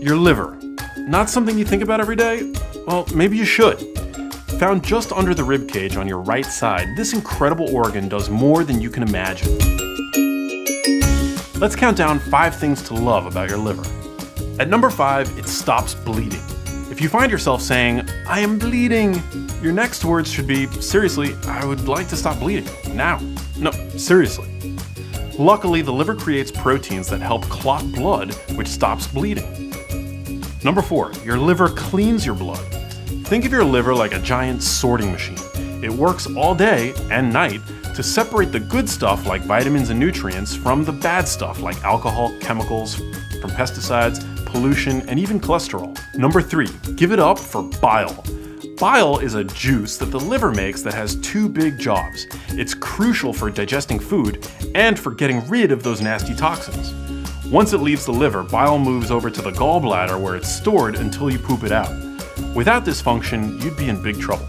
Your liver. Not something you think about every day? Well, maybe you should. Found just under the rib cage on your right side, this incredible organ does more than you can imagine. Let's count down five things to love about your liver. At number five, it stops bleeding. If you find yourself saying, I am bleeding, your next words should be, seriously, I would like to stop bleeding. Now. No, seriously. Luckily, the liver creates proteins that help clot blood, which stops bleeding. Number four, your liver cleans your blood. Think of your liver like a giant sorting machine. It works all day and night to separate the good stuff like vitamins and nutrients from the bad stuff like alcohol, chemicals, from pesticides, pollution, and even cholesterol. Number three, give it up for bile. Bile is a juice that the liver makes that has two big jobs. It's crucial for digesting food and for getting rid of those nasty toxins. Once it leaves the liver, bile moves over to the gallbladder where it's stored until you poop it out. Without this function, you'd be in big trouble.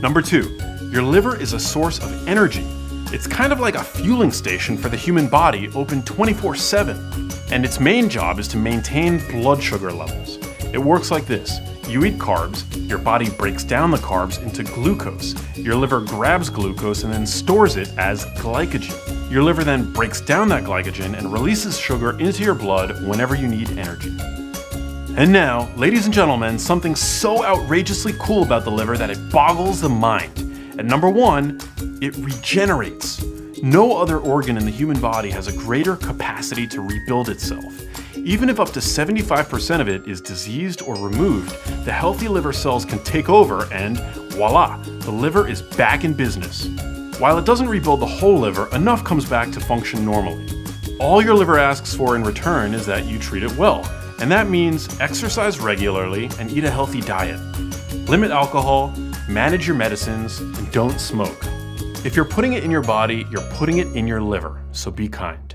Number two, your liver is a source of energy. It's kind of like a fueling station for the human body, open 24 7. And its main job is to maintain blood sugar levels. It works like this you eat carbs, your body breaks down the carbs into glucose. Your liver grabs glucose and then stores it as glycogen. Your liver then breaks down that glycogen and releases sugar into your blood whenever you need energy. And now, ladies and gentlemen, something so outrageously cool about the liver that it boggles the mind. At number one, it regenerates. No other organ in the human body has a greater capacity to rebuild itself. Even if up to 75% of it is diseased or removed, the healthy liver cells can take over and voila, the liver is back in business. While it doesn't rebuild the whole liver, enough comes back to function normally. All your liver asks for in return is that you treat it well, and that means exercise regularly and eat a healthy diet. Limit alcohol, manage your medicines, and don't smoke. If you're putting it in your body, you're putting it in your liver, so be kind.